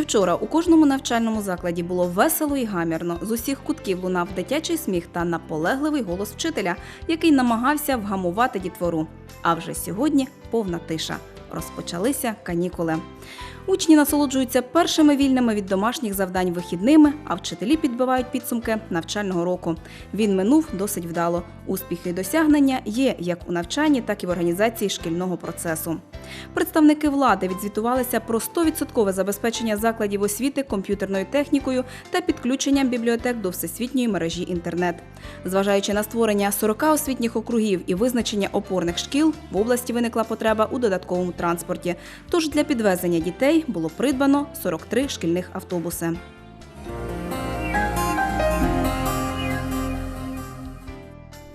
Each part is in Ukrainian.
Учора у кожному навчальному закладі було весело і гамірно. З усіх кутків лунав дитячий сміх та наполегливий голос вчителя, який намагався вгамувати дітвору. А вже сьогодні повна тиша. Розпочалися канікули. Учні насолоджуються першими вільними від домашніх завдань вихідними, а вчителі підбивають підсумки навчального року. Він минув досить вдало. Успіхи і досягнення є як у навчанні, так і в організації шкільного процесу. Представники влади відзвітувалися про 100% забезпечення закладів освіти комп'ютерною технікою та підключенням бібліотек до всесвітньої мережі інтернет. Зважаючи на створення 40 освітніх округів і визначення опорних шкіл, в області виникла потреба у додатковому транспорті. Тож для підвезення дітей було придбано 43 шкільних автобуси.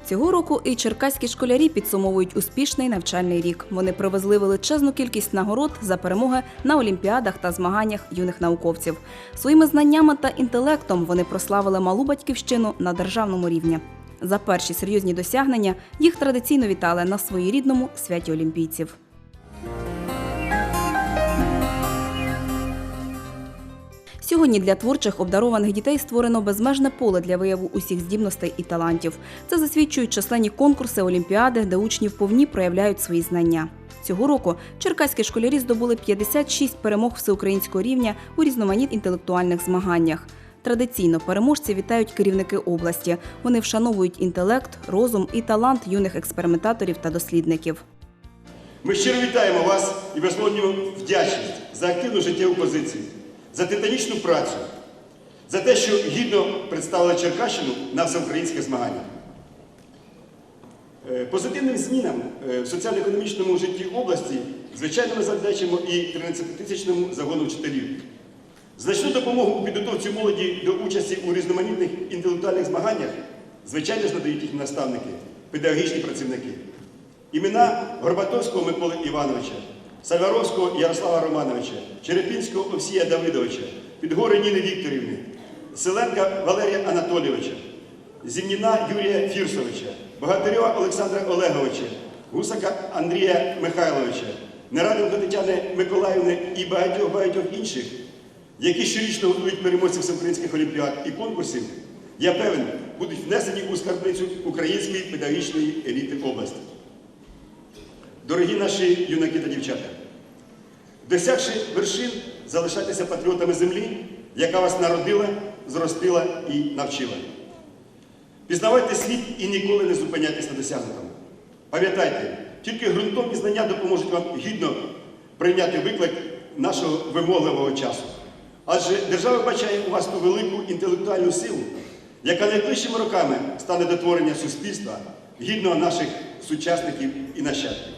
Цього року і черкаські школярі підсумовують успішний навчальний рік. Вони привезли величезну кількість нагород за перемоги на олімпіадах та змаганнях юних науковців. Своїми знаннями та інтелектом вони прославили малу батьківщину на державному рівні. За перші серйозні досягнення їх традиційно вітали на своєрідному святі олімпійців. Сьогодні для творчих обдарованих дітей створено безмежне поле для вияву усіх здібностей і талантів. Це засвідчують численні конкурси, олімпіади, де учні вповні проявляють свої знання. Цього року черкаські школярі здобули 56 перемог всеукраїнського рівня у різноманітних інтелектуальних змаганнях. Традиційно переможці вітають керівники області. Вони вшановують інтелект, розум і талант юних експериментаторів та дослідників. Ми щиро вітаємо вас і висловлюємо вдячність за активну життєву позицію, за титанічну працю, за те, що гідно представили Черкащину на всеукраїнських змаганнях. Е, Позитивним змінам е, в соціально-економічному житті області, звичайно, ми завдячимо і 13-тисячному загону вчителів. Значну допомогу у підготовці молоді до участі у різноманітних інтелектуальних змаганнях, звичайно ж надають їх наставники, педагогічні працівники. Імена Горбатовського Миколи Івановича, Сальваровського Ярослава Романовича, Черепінського Овсія Давидовича, Підгори Ніни Вікторівни, Селенка Валерія Анатолійовича, Зімніна Юрія Фірсовича, Богатирьова Олександра Олеговича, Гусака Андрія Михайловича, Нераденко Тетяни Миколаївни і багатьох багатьох інших, які щорічно готують переможців всеукраїнських олімпіад і конкурсів, я певен, будуть внесені у скарбницю української педагогічної еліти області. Дорогі наші юнаки та дівчата, досягши вершин, залишайтеся патріотами землі, яка вас народила, зростила і навчила. Пізнавайте світ і ніколи не зупиняйтесь на досягнутому. Пам'ятайте, тільки ґрунтовні знання допоможуть вам гідно прийняти виклик нашого вимогливого часу. Адже держава бачає у вас ту велику інтелектуальну силу, яка найближчими роками стане до творення суспільства, гідного наших сучасників і нащадків.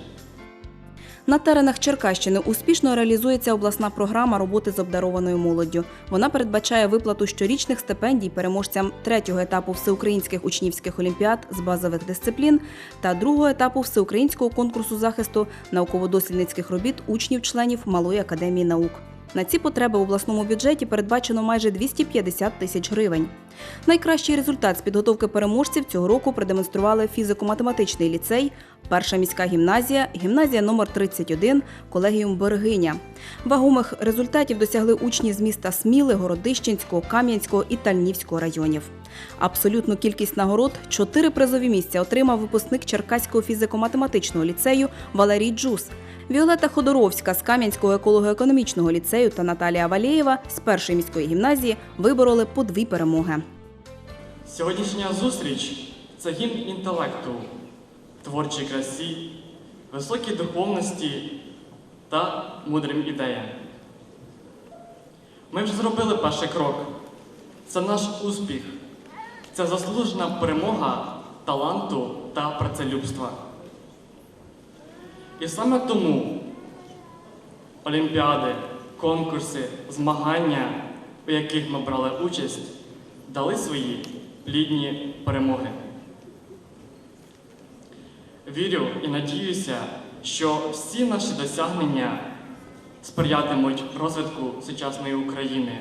На теренах Черкащини успішно реалізується обласна програма роботи з обдарованою молоддю. Вона передбачає виплату щорічних стипендій переможцям третього етапу всеукраїнських учнівських олімпіад з базових дисциплін та другого етапу всеукраїнського конкурсу захисту науково-дослідницьких робіт учнів-членів Малої академії наук. На ці потреби в обласному бюджеті передбачено майже 250 тисяч гривень. Найкращий результат з підготовки переможців цього року продемонстрували фізико-математичний ліцей, перша міська гімназія, гімназія номер 31, колегіум Берегиня. Вагомих результатів досягли учні з міста Сміли, Городищенського, Кам'янського і Тальнівського районів. Абсолютну кількість нагород чотири призові місця отримав випускник Черкаського фізико-математичного ліцею Валерій Джус. Віолета Ходоровська з Кам'янського еколого-економічного ліцею та Наталія Валєєва з першої міської гімназії вибороли по дві перемоги. Сьогоднішня зустріч це гімн інтелекту, творчій красі, високій духовності та мудрим ідеям. Ми вже зробили перший крок. Це наш успіх, це заслужена перемога таланту та працелюбства. І саме тому олімпіади, конкурси, змагання, у яких ми брали участь, дали свої плідні перемоги. Вірю і надіюся, що всі наші досягнення сприятимуть розвитку сучасної України.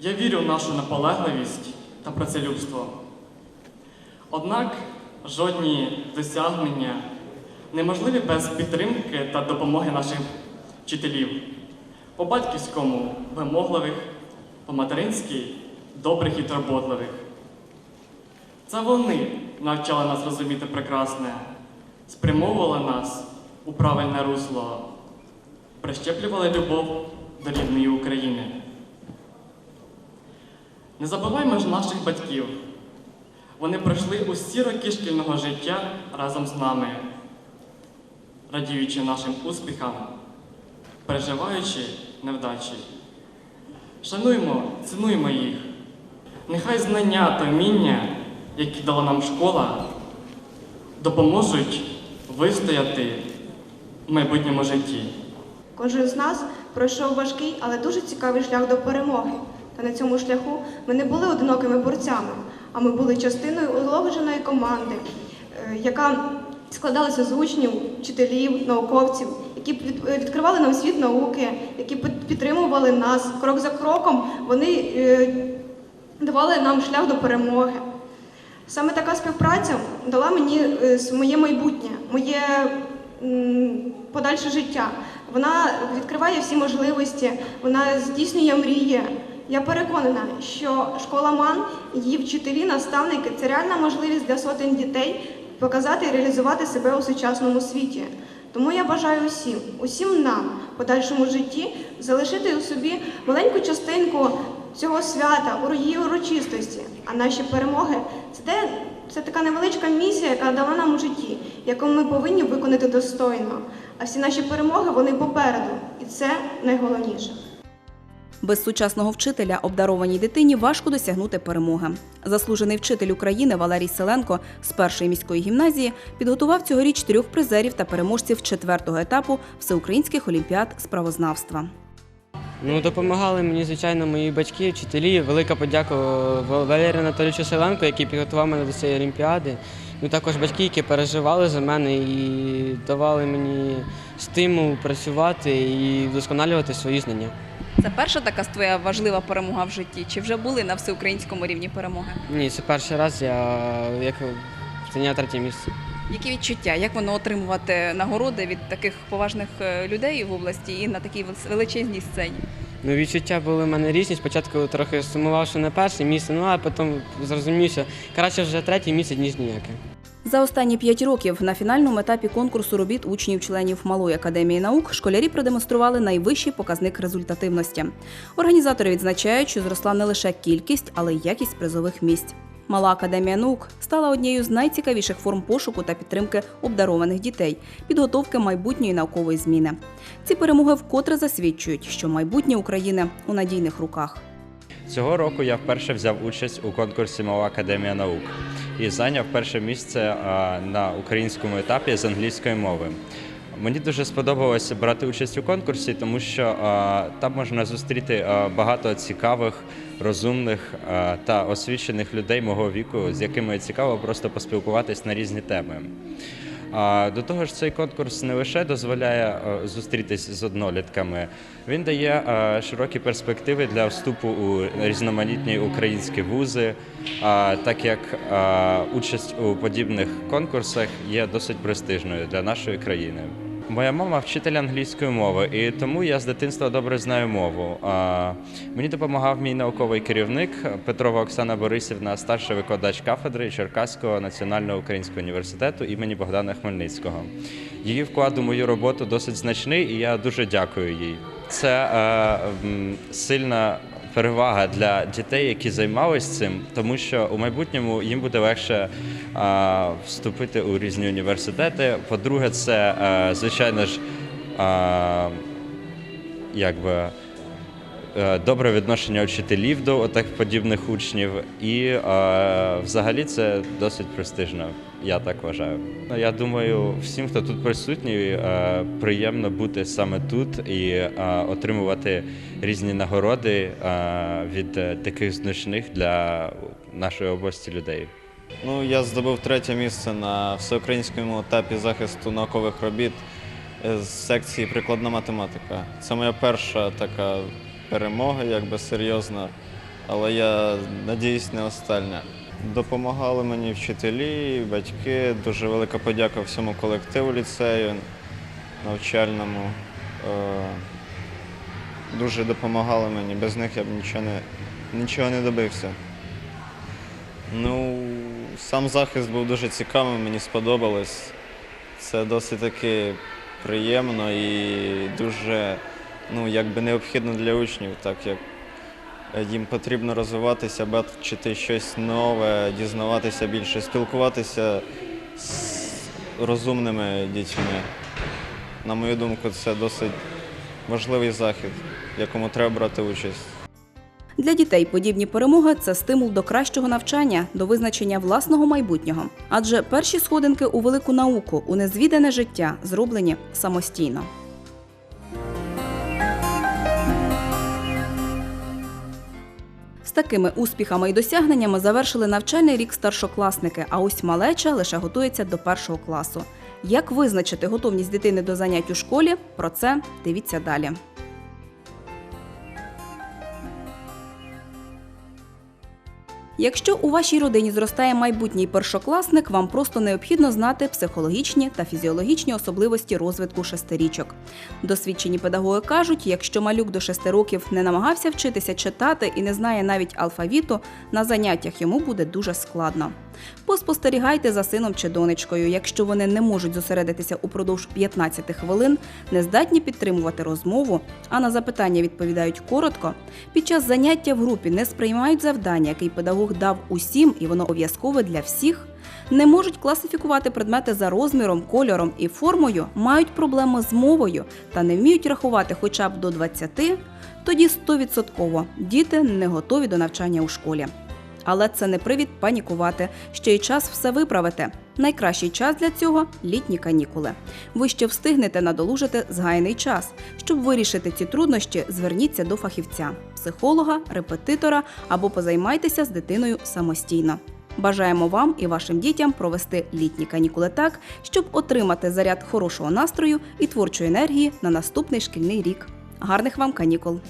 Я вірю в нашу наполегливість та працелюбство. Однак жодні досягнення неможливі без підтримки та допомоги наших вчителів. по батьківському вимогливих, по материнськи добрих і турботливих. Це вони навчали нас розуміти прекрасне, спрямовували нас у правильне русло, прищеплювали любов до рідної України. Не забуваймо ж наших батьків. Вони пройшли усі роки шкільного життя разом з нами, радіючи нашим успіхам, переживаючи невдачі. Шануймо, цінуймо їх. Нехай знання та вміння, які дала нам школа, допоможуть вистояти в майбутньому житті. Кожен з нас пройшов важкий, але дуже цікавий шлях до перемоги. Та на цьому шляху ми не були одинокими борцями, а ми були частиною улагодженої команди, е, яка складалася з учнів, вчителів, науковців, які е, відкривали нам світ науки, які під- підтримували нас крок за кроком. Вони е, давали нам шлях до перемоги. Саме така співпраця дала мені е, моє майбутнє, моє подальше життя. Вона відкриває всі можливості, вона здійснює мрії. Я переконана, що школа МАН, її вчителі, наставники це реальна можливість для сотень дітей показати і реалізувати себе у сучасному світі. Тому я бажаю усім, усім нам подальшому житті залишити у собі маленьку частинку цього свята, її урочистості. А наші перемоги це, те, це така невеличка місія, яка дала нам у житті, яку ми повинні виконати достойно. А всі наші перемоги вони попереду, і це найголовніше. Без сучасного вчителя обдарованій дитині важко досягнути перемоги. Заслужений вчитель України Валерій Селенко з першої міської гімназії підготував цьогоріч трьох призерів та переможців четвертого етапу всеукраїнських олімпіад з правознавства. Ну, допомагали мені, звичайно, мої батьки, вчителі. Велика подяка Ва- Валерію Анатолійовичу Селенко, який підготував мене до цієї олімпіади. Ну, також батьки, які переживали за мене і давали мені стимул працювати і вдосконалювати свої знання. Це перша така твоя важлива перемога в житті? Чи вже були на всеукраїнському рівні перемоги? Ні, це перший раз я як зайняв третє місце. Які відчуття? Як воно отримувати нагороди від таких поважних е, людей в області і на такій величезній сцені? Ну, відчуття були в мене різні. Спочатку трохи сумував, що не перше місце, ну а потім зрозумів, що краще вже третє місце, ніж ніяке. За останні п'ять років на фінальному етапі конкурсу робіт учнів-членів Малої академії наук школярі продемонстрували найвищий показник результативності. Організатори відзначають, що зросла не лише кількість, але й якість призових місць. Мала академія наук стала однією з найцікавіших форм пошуку та підтримки обдарованих дітей, підготовки майбутньої наукової зміни. Ці перемоги вкотре засвідчують, що майбутнє України у надійних руках. Цього року я вперше взяв участь у конкурсі Мова Академія наук і зайняв перше місце на українському етапі з англійської мови. Мені дуже сподобалося брати участь у конкурсі, тому що там можна зустріти багато цікавих, розумних та освічених людей мого віку, з якими цікаво просто поспілкуватись на різні теми. До того ж, цей конкурс не лише дозволяє зустрітись з однолітками, він дає широкі перспективи для вступу у різноманітні українські вузи, а, так як участь у подібних конкурсах є досить престижною для нашої країни. Моя мама вчитель англійської мови, і тому я з дитинства добре знаю мову. А, Мені допомагав мій науковий керівник Петрова Оксана Борисівна, старший викладач кафедри Черкаського національного українського університету імені Богдана Хмельницького. Її вклад у мою роботу досить значний, і я дуже дякую їй. Це е, сильна перевага для дітей, які займалися цим, тому що у майбутньому їм буде легше а, вступити у різні університети. По-друге, це а, звичайно ж. А, якби е, добре відношення вчителів до таких подібних учнів, і е, взагалі це досить престижно. Я так вважаю. Ну, Я думаю, всім, хто тут присутній, е, приємно бути саме тут і е, отримувати різні нагороди е, від е, таких значних для нашої області людей. Ну, я здобув третє місце на всеукраїнському етапі захисту наукових робіт е, з секції прикладна математика. Це моя перша така перемога, якби серйозна, але я надіюсь, не остання. Допомагали мені вчителі, батьки. Дуже велика подяка всьому колективу ліцею навчальному. Е, дуже допомагали мені. Без них я б нічого не, нічого не добився. Ну, сам захист був дуже цікавим, мені сподобалось. Це досить таки приємно і дуже ну, якби необхідно для учнів, так як їм потрібно розвиватися, бачити щось нове, дізнаватися більше, спілкуватися з розумними дітьми. На мою думку, це досить важливий захід, в якому треба брати участь. Для дітей подібні перемоги це стимул до кращого навчання, до визначення власного майбутнього. Адже перші сходинки у велику науку, у незвідане життя зроблені самостійно. З такими успіхами і досягненнями завершили навчальний рік старшокласники, а ось малеча лише готується до першого класу. Як визначити готовність дитини до занять у школі? Про це дивіться далі. Якщо у вашій родині зростає майбутній першокласник, вам просто необхідно знати психологічні та фізіологічні особливості розвитку шестирічок. Досвідчені педагоги кажуть, якщо малюк до шести років не намагався вчитися читати і не знає навіть алфавіту, на заняттях йому буде дуже складно. Поспостерігайте за сином чи донечкою. Якщо вони не можуть зосередитися упродовж 15 хвилин, не здатні підтримувати розмову, а на запитання відповідають коротко, під час заняття в групі не сприймають завдання, який педагог дав усім, і воно обов'язкове для всіх. Не можуть класифікувати предмети за розміром, кольором і формою, мають проблеми з мовою та не вміють рахувати хоча б до 20, тоді 100% діти не готові до навчання у школі. Але це не привід панікувати. Ще й час все виправити. Найкращий час для цього літні канікули. Ви ще встигнете надолужити згайний час. Щоб вирішити ці труднощі, зверніться до фахівця, психолога, репетитора або позаймайтеся з дитиною самостійно. Бажаємо вам і вашим дітям провести літні канікули так, щоб отримати заряд хорошого настрою і творчої енергії на наступний шкільний рік. Гарних вам канікул!